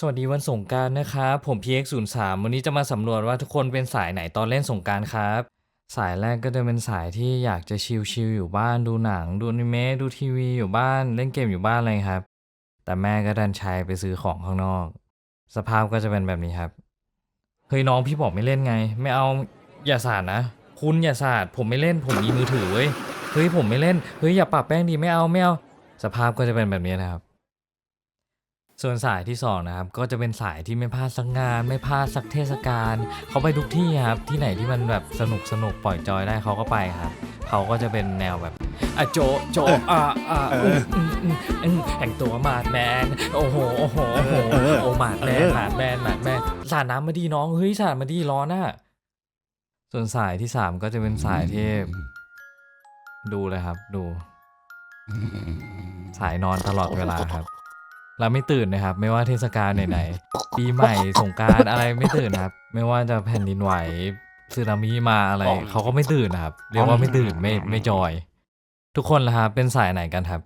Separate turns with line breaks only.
สวัสดีวันสงการนะครับ ผม PX03 วันนี้จะมาสำรวจว่าทุกคนเป็นสายไหนตอนเล่นสงการครับ สายแรกก็จะเป็นสายที่อยากจะชิลๆอยู่บ้านดูหนัง ดูอนิเมะดูทีวีอยู่บ้านเล่นเกมอยู่บ้านเลยครับ แต่แม่ก็ดันใช้ไปซื้อของข้างนอก สภาพก็จะเป็นแบบนี้ครับ เฮ้ยน้องพี่บอกไม่เล่นไง ไม่เอาอย่าสาดนะ คุณอย่าสาดผมไม่เล่นผมมีมือถือเว้ยเฮ้ยผมไม่เล่นเฮ้ยอย่าปรับแป้งดีไม่เอาไม่เอา สภาพก็จะเป็นแบบนี้นะครับ ส่วนสายที่สองนะครับ ก็จะเป็นสายที่ไม่พลาดสักงาน ไม่พลาดสักเทศกาลเขาไปทุกที่ครับ ที่ไหนที่มันแบบสนุกสนุกปล่อยจอยได้เขาก็ไปครับ เขาก็จะเป็นแนวแบบอะโจโจอ่าอ่าอืมอืมอืมอืมแต่งตัวมาดแมน โอ้โหโอ้โหโอ้โหโอ้มาดแมนมาดแมนมาดแมนสาดน้ำมาดีน้องเฮ้ยสาดมาดีร้อนอะส่วนสายที่สามก็จะเป็นสายที่ดูเลยครับ ดู สายนอนตลอดเวลาครับ เราไม่ตื่นนะครับ ไม่ว่าเทศกาลไหนๆปีใหม่สงกรารอะไรไม่ตื่นครับ ไม่ว่าจะแผ่นดินไหวสึนามิมาอะไรเขาก็ไม่ตื่นนะครับ เรียกว่าไม่ตื่นไม่ไม่จอย ทุกคนละครับเป็นสายไหนกันครับ